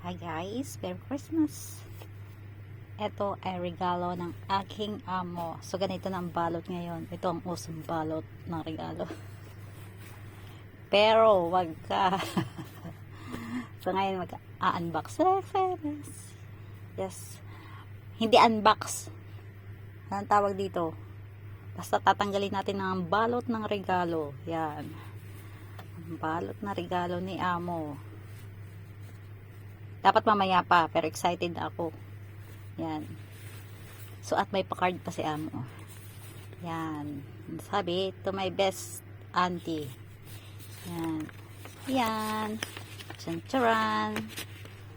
Hi guys, Merry Christmas! Ito ay regalo ng aking amo. So ganito na ang balot ngayon. Ito ang usong balot ng regalo. Pero wag ka. so ngayon mag-unbox. Yes. Hindi unbox. Anong tawag dito? Basta tatanggalin natin ang balot ng regalo. Yan. Ang balot na regalo ni amo. Dapat mamaya pa, pero excited ako. Yan. So, at may pa-card pa si amo. Yan. Sabi, to my best auntie. Yan. Yan. Chancharan.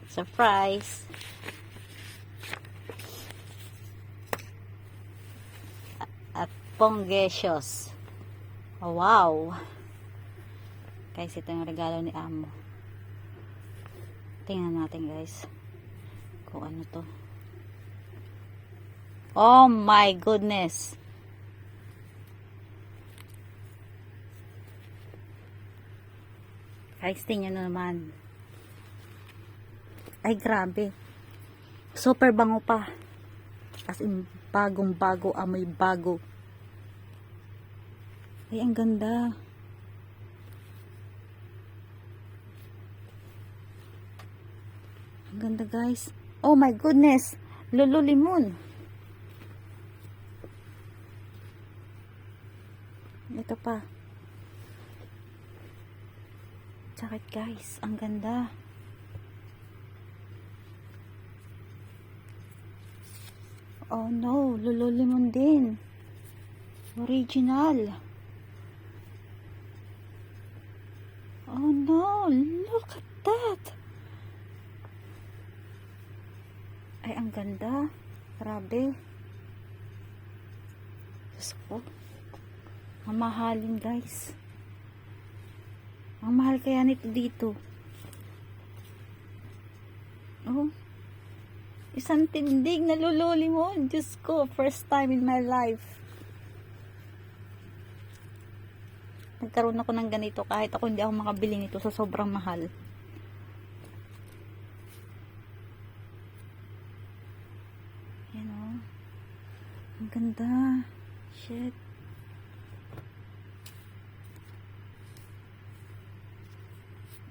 Surprise. At ponggesios. Oh, wow. Guys, ito yung regalo ni amo. Tingnan natin guys. Kung ano to. Oh my goodness. Guys, tingnan nyo naman. Ay, grabe. Super bango pa. As in, bagong bago, amoy bago. Ay, ang ganda. Ang ganda guys. Oh my goodness. Lululimon. Ito pa. Sakit guys. Ang ganda. Oh no. Lululimon din. Original. Oh no. Look at that. Ay, ang ganda. Grabe. Diyos ko. Mamahalin, guys. Ang mahal kaya nito dito. Oh. Isang tindig na lululi mo. Diyos ko. First time in my life. Nagkaroon ako ng ganito kahit ako hindi ako makabili nito sa sobrang mahal. Yan o. Ang ganda. Shit.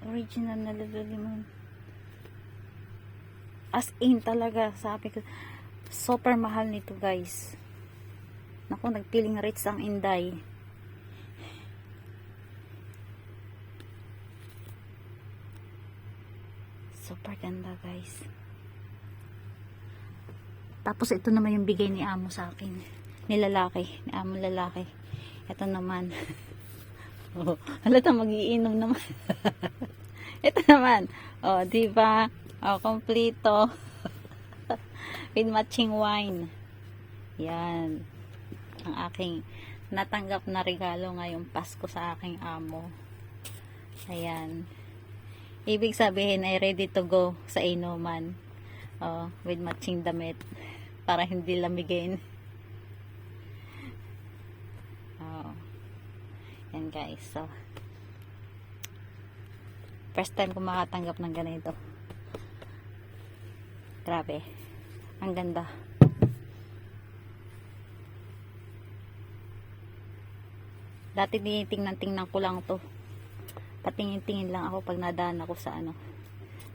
Original na lululimon. As in talaga, sabi ko, super mahal nito guys. Naku, nagpiling rich ang inday. Super ganda guys. Tapos ito naman yung bigay ni amo sa akin. Ni lalaki. Ni amo lalaki. Ito naman. oh, halata magiinom naman. ito naman. Oh, di ba? Oh, kompleto. With matching wine. Yan. Ang aking natanggap na regalo ngayong Pasko sa aking amo. Ayan. Ibig sabihin ay ready to go sa inuman. Oh, with matching damit para hindi lamigin. Oh. Yan guys. So, first time ko makatanggap ng ganito. Grabe. Ang ganda. Dati tinitingnan-tingnan ko lang to. Patingin-tingin lang ako pag nadaan ako sa ano,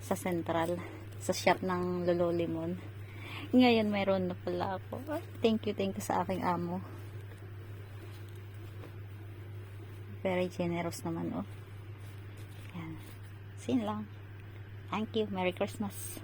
sa central, sa shop ng Lolo Limon. Ngayon mayroon na pala ako. Thank you, thank you sa aking amo. Very generous naman, oh. Yan. Sin lang. Thank you. Merry Christmas.